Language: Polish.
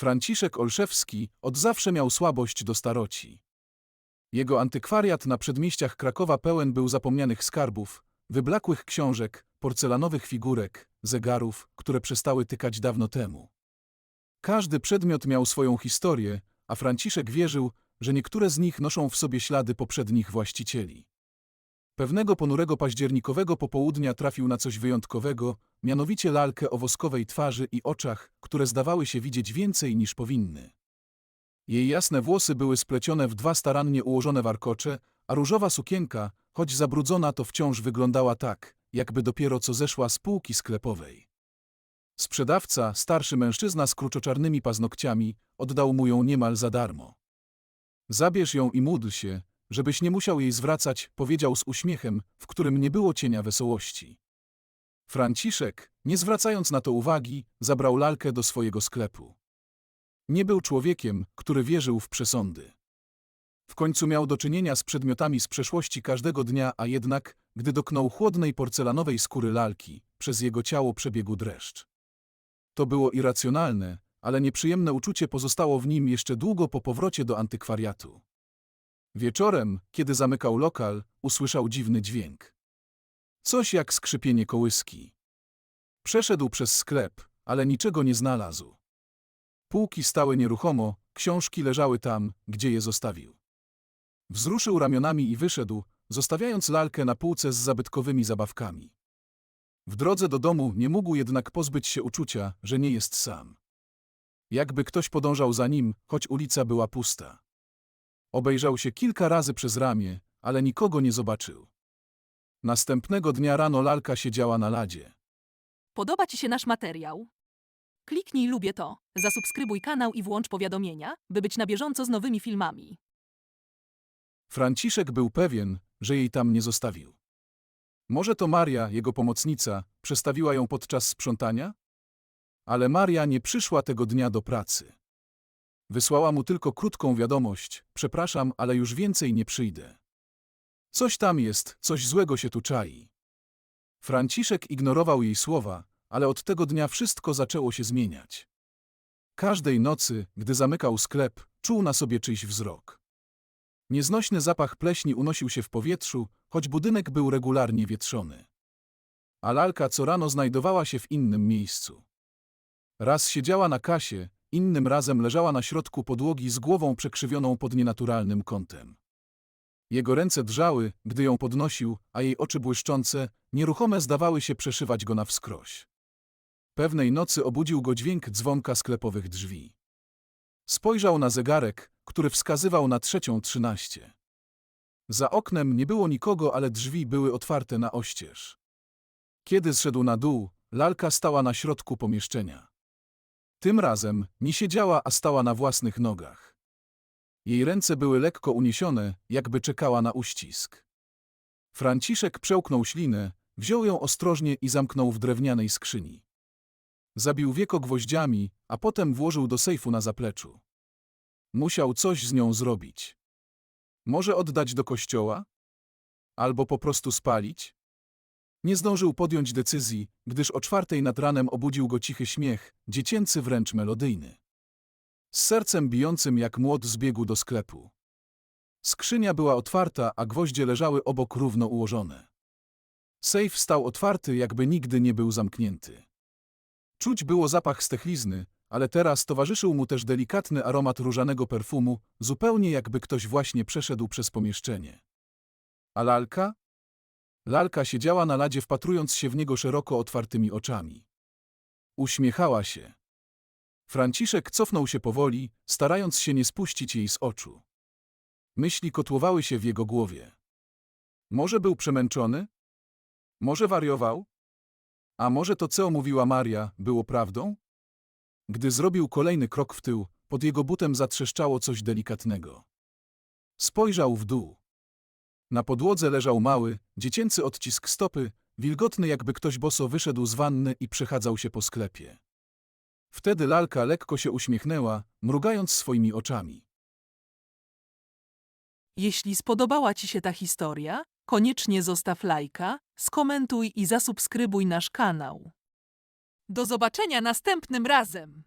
Franciszek Olszewski od zawsze miał słabość do staroci. Jego antykwariat na przedmieściach Krakowa pełen był zapomnianych skarbów, wyblakłych książek, porcelanowych figurek, zegarów, które przestały tykać dawno temu. Każdy przedmiot miał swoją historię, a Franciszek wierzył, że niektóre z nich noszą w sobie ślady poprzednich właścicieli. Pewnego ponurego październikowego popołudnia trafił na coś wyjątkowego, mianowicie lalkę o woskowej twarzy i oczach, które zdawały się widzieć więcej niż powinny. Jej jasne włosy były splecione w dwa starannie ułożone warkocze, a różowa sukienka, choć zabrudzona, to wciąż wyglądała tak, jakby dopiero co zeszła z półki sklepowej. Sprzedawca, starszy mężczyzna z kruczoczarnymi paznokciami, oddał mu ją niemal za darmo. Zabierz ją i módl się, żebyś nie musiał jej zwracać, powiedział z uśmiechem, w którym nie było cienia wesołości. Franciszek, nie zwracając na to uwagi, zabrał lalkę do swojego sklepu. Nie był człowiekiem, który wierzył w przesądy. W końcu miał do czynienia z przedmiotami z przeszłości każdego dnia, a jednak, gdy dotknął chłodnej porcelanowej skóry lalki, przez jego ciało przebiegł dreszcz. To było irracjonalne, ale nieprzyjemne uczucie pozostało w nim jeszcze długo po powrocie do antykwariatu. Wieczorem, kiedy zamykał lokal, usłyszał dziwny dźwięk. Coś jak skrzypienie kołyski. Przeszedł przez sklep, ale niczego nie znalazł. Półki stały nieruchomo, książki leżały tam, gdzie je zostawił. Wzruszył ramionami i wyszedł, zostawiając lalkę na półce z zabytkowymi zabawkami. W drodze do domu nie mógł jednak pozbyć się uczucia, że nie jest sam. Jakby ktoś podążał za nim, choć ulica była pusta. Obejrzał się kilka razy przez ramię, ale nikogo nie zobaczył. Następnego dnia rano lalka siedziała na ladzie. Podoba Ci się nasz materiał? Kliknij lubię to, zasubskrybuj kanał i włącz powiadomienia, by być na bieżąco z nowymi filmami. Franciszek był pewien, że jej tam nie zostawił. Może to Maria, jego pomocnica, przestawiła ją podczas sprzątania? Ale Maria nie przyszła tego dnia do pracy. Wysłała mu tylko krótką wiadomość: Przepraszam, ale już więcej nie przyjdę. Coś tam jest, coś złego się tu czai. Franciszek ignorował jej słowa, ale od tego dnia wszystko zaczęło się zmieniać. Każdej nocy, gdy zamykał sklep, czuł na sobie czyjś wzrok. Nieznośny zapach pleśni unosił się w powietrzu, choć budynek był regularnie wietrzony. A lalka co rano znajdowała się w innym miejscu. Raz siedziała na kasie, innym razem leżała na środku podłogi z głową przekrzywioną pod nienaturalnym kątem. Jego ręce drżały, gdy ją podnosił, a jej oczy błyszczące, nieruchome zdawały się przeszywać go na wskroś. Pewnej nocy obudził go dźwięk dzwonka sklepowych drzwi. Spojrzał na zegarek, który wskazywał na trzecią trzynaście. Za oknem nie było nikogo, ale drzwi były otwarte na oścież. Kiedy zszedł na dół, lalka stała na środku pomieszczenia. Tym razem nie siedziała, a stała na własnych nogach. Jej ręce były lekko uniesione, jakby czekała na uścisk. Franciszek przełknął ślinę, wziął ją ostrożnie i zamknął w drewnianej skrzyni. Zabił wieko gwoździami, a potem włożył do sejfu na zapleczu. Musiał coś z nią zrobić. Może oddać do kościoła? Albo po prostu spalić? Nie zdążył podjąć decyzji, gdyż o czwartej nad ranem obudził go cichy śmiech, dziecięcy wręcz melodyjny. Z sercem bijącym jak młot zbiegł do sklepu. Skrzynia była otwarta, a gwoździe leżały obok równo ułożone. Sejf stał otwarty, jakby nigdy nie był zamknięty. Czuć było zapach stechlizny, ale teraz towarzyszył mu też delikatny aromat różanego perfumu, zupełnie jakby ktoś właśnie przeszedł przez pomieszczenie. A lalka? Lalka siedziała na ladzie wpatrując się w niego szeroko otwartymi oczami. Uśmiechała się. Franciszek cofnął się powoli, starając się nie spuścić jej z oczu. Myśli kotłowały się w jego głowie. Może był przemęczony? Może wariował? A może to, co mówiła Maria, było prawdą? Gdy zrobił kolejny krok w tył, pod jego butem zatrzeszczało coś delikatnego. Spojrzał w dół. Na podłodze leżał mały, dziecięcy odcisk stopy, wilgotny jakby ktoś boso wyszedł z wanny i przechadzał się po sklepie. Wtedy lalka lekko się uśmiechnęła, mrugając swoimi oczami. Jeśli spodobała Ci się ta historia, koniecznie zostaw lajka, skomentuj i zasubskrybuj nasz kanał. Do zobaczenia następnym razem!